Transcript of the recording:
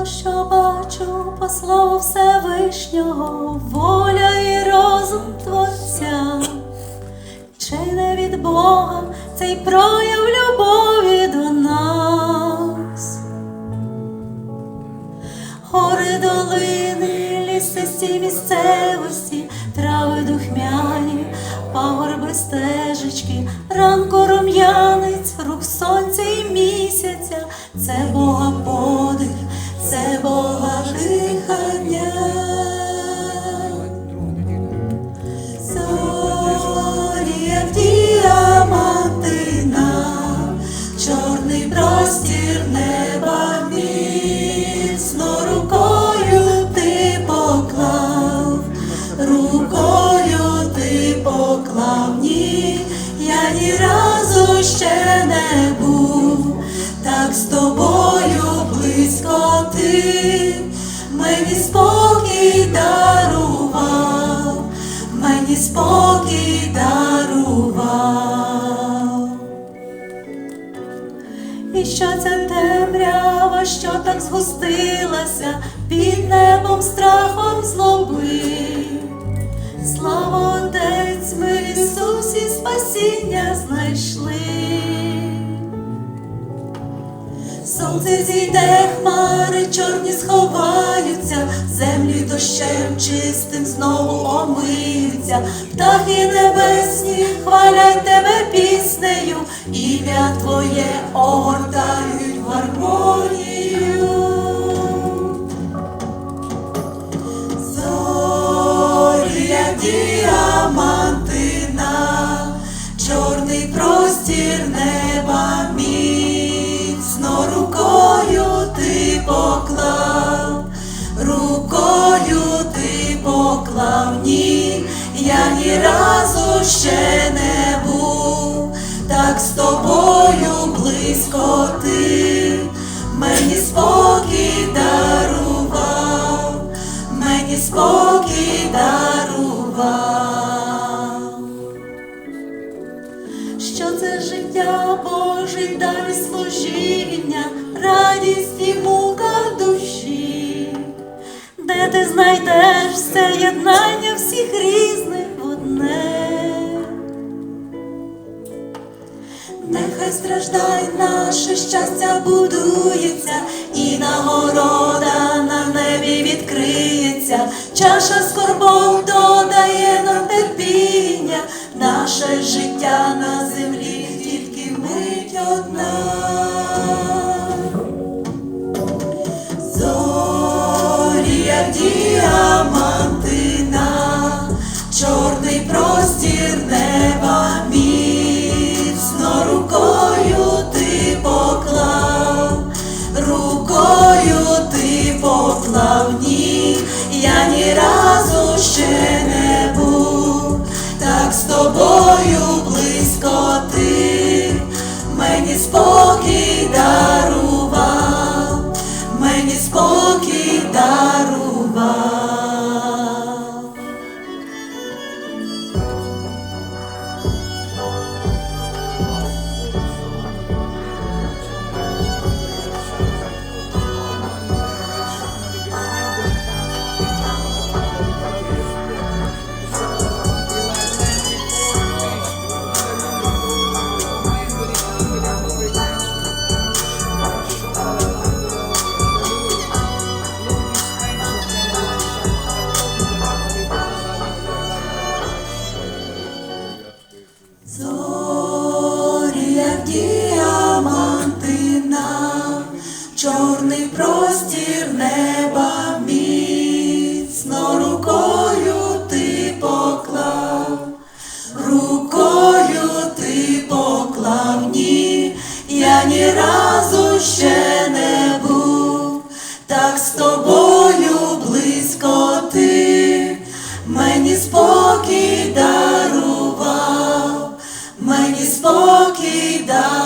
Мало що бачу по слову Всевишнього, воля і розум Творця, чи не від Бога цей прояв любові до нас. Гори, долини, лісисті місцевості, трави духмяні, пагорби стежечки, ранку рум'янець, рух мені спокій дарував, мені спокій дарував. І що ця темрява, що так згустилася під небом страхом злоби. Слава Отець, ми Ісусі спасіння знайшли. Сонце зійде, хмари чорні сховаються, землі дощем чистим знову омиються, птахи небесні хвалять тебе піснею, ім'я твоє огортають гармонію. Я ні разу ще не був, так з тобою близько ти, мені спокій дарував, мені спокій дарував. Що це життя Боже, дай служіння, радість і мука душі, де ти знайдеш все єднання всіх різних Нехай страждає наше щастя будується, і нагорода на небі відкриється, чаша скорбов додає нам терпіння, наше життя на землі тільки мить одна. Зорі, як діаманти чорний простір неба поклав, ні, я ні разу ще не був, так з тобою близько ти, мені спокій дарував, ні разу ще не був, так з тобою близько ти, мені спокій дарував, мені спокій дарував.